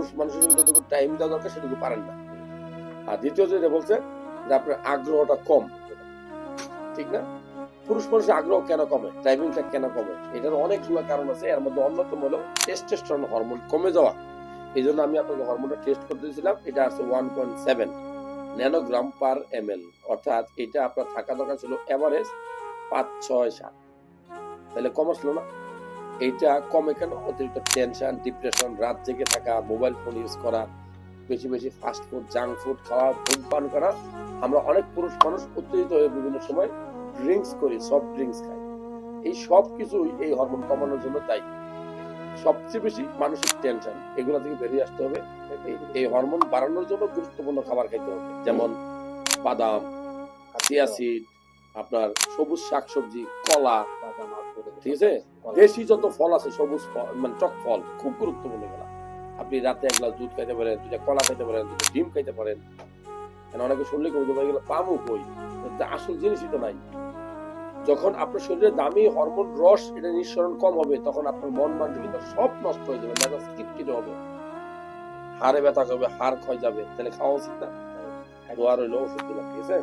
পুরুষ মানুষের জন্য যতটুকু টাইম দেওয়া দরকার সেটুকু পারেন না। আর দ্বিতীয় যেটা বলছে, যে আপনার আগ্রহটা কম, ঠিক না? পুরুষ মানুষের আগ্রহ কেন কমে? টাইমিংটা কেন কমে? এটার অনেকগুলো কারণ আছে, এর মধ্যে অন্যতম হলো টেস্টোস্টেরন হরমোন কমে যাওয়া। এই জন্য আমি আপনাকে হরমোনটা টেস্ট করতে দিয়েছিলাম, এটা আছে one point seven nanogram per M L অর্থাৎ এটা আপনার থাকা দরকার ছিল এভারেজ পাঁচ, ছয়, সাত। তাহলে কম আসলো না? এইটা কমে কেন অতিরিক্ত টেনশন ডিপ্রেশন রাত জেগে থাকা মোবাইল ফোন ইউজ করা বেশি বেশি ফাস্ট ফুড জাঙ্ক ফুড খাওয়া ধূমপান করা। আমরা অনেক পুরুষ মানুষ উত্তেজিত হয়ে বিভিন্ন সময় ড্রিঙ্কস করি সফট ড্রিঙ্কস খাই। এই সব কিছুই এই হরমোন কমানোর জন্য দায়ী। সবচেয়ে বেশি মানসিক টেনশন এগুলো থেকে বেরিয়ে আসতে হবে। এই- হরমোন বাড়ানোর জন্য গুরুত্বপূর্ণ খাবার খাইতে হবে। যেমন বাদাম চিয়া সিড আপনার সবুজ শাকসবজি কলা ঠিক আছে? দেশি যত ফল আছে সবুজ ফল মানে টক ফল খুব গুরুত্বপূর্ণ এগুলা। আপনি রাতে এক গ্লাস দুধ খাইতে পারেন দুটা কলা খাইতে পারেন দুটা ডিম খাইতে পারেন। কারণ অনেকে শুনলে কবি ভাই এগুলো পামও কই? আসল জিনিসই তো নাই। যখন আপনার শরীরে দামি হরমোন রস এটা নিঃসরণ কম হবে তখন আপনার মন মানসিকতা সব নষ্ট হয়ে যাবে মেজাজ কিটকিটে হবে। হাড়ে ব্যথা করবে হাড় ক্ষয় যাবে তাহলে খাওয়া উচিত না। দোয়া রইল ওষুধ দিলাম ঠিক আছে?